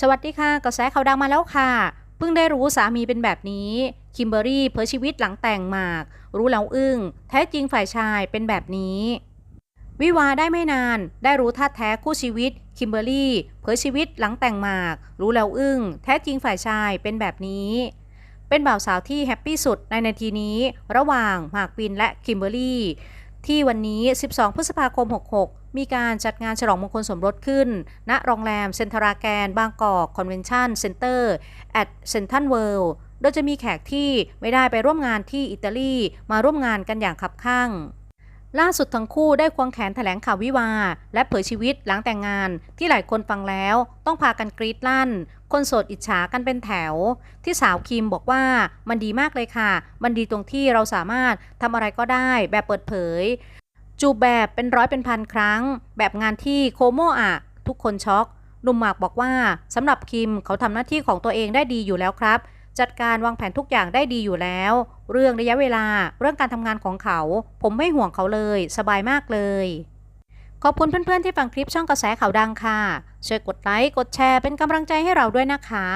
สวัสดีค่ะกระแสข่าวดังมาแล้วค่ะ เพิ่งได้รู้สามีเป็นแบบนี้ คิมเบอรี่เผยชีวิตหลังแต่งหมาก รู้แล้วอึ้ง แท้จริงฝ่ายชายเป็นแบบนี้ วิวาได้ไม่นาน ได้รู้ท่าแท้คู่ชีวิต คิมเบอรี่เผยชีวิตหลังแต่งหมาก รู้แล้วอึ้ง แท้จริงฝ่ายชายเป็นแบบนี้ เป็นบ่าวสาวที่แฮปปี้สุดในนาทีนี้ ระหว่างหมากปินและคิมเบอรี่ ที่วันนี้ 12 พฤษภาคม 66 มีการจัดงานฉลองมงคลสมรสขึ้น ณ โรงแรมเซนทราแกน บางกอก คอนเวนชั่นเซ็นเตอร์แอดเซนทันเวิลด์โดยจะมีแขกที่ไม่ได้ไปร่วมงานที่อิตาลี มาร่วมงานกันอย่างคับข้าง ล่าสุดทั้งคู่ได้ควงแขนแถลงข่าววิวา และเผยชีวิตหลังแต่งงาน ที่หลายคนฟังแล้วต้องพากันกรีดลั่น คนโสดอิจฉากันเป็นแถว ที่สาวคิมบอกว่ามันดีมากเลยค่ะ มันดีตรงที่เราสามารถทำอะไรก็ได้แบบเปิดเผย จูบแบบเป็นร้อยเป็นพันครั้ง แบบงานที่โคโมอะทุกคนช็อกหนุ่มหมากบอกว่าสำหรับคิมเขาทำหน้าที่ของตัวเองได้ดีอยู่แล้วครับ จัดการวางแผนทุกอย่างได้ดีอยู่แล้ว เรื่องระยะเวลาเรื่องการทำงานของเขา ผมไม่ห่วงเขาเลย สบายมากเลย ขอบคุณเพื่อนๆที่ฟังคลิปช่องกระแสข่าวดังค่ะ ช่วยกดไลค์กดแชร์เป็นกำลังใจให้เราด้วยนะคะ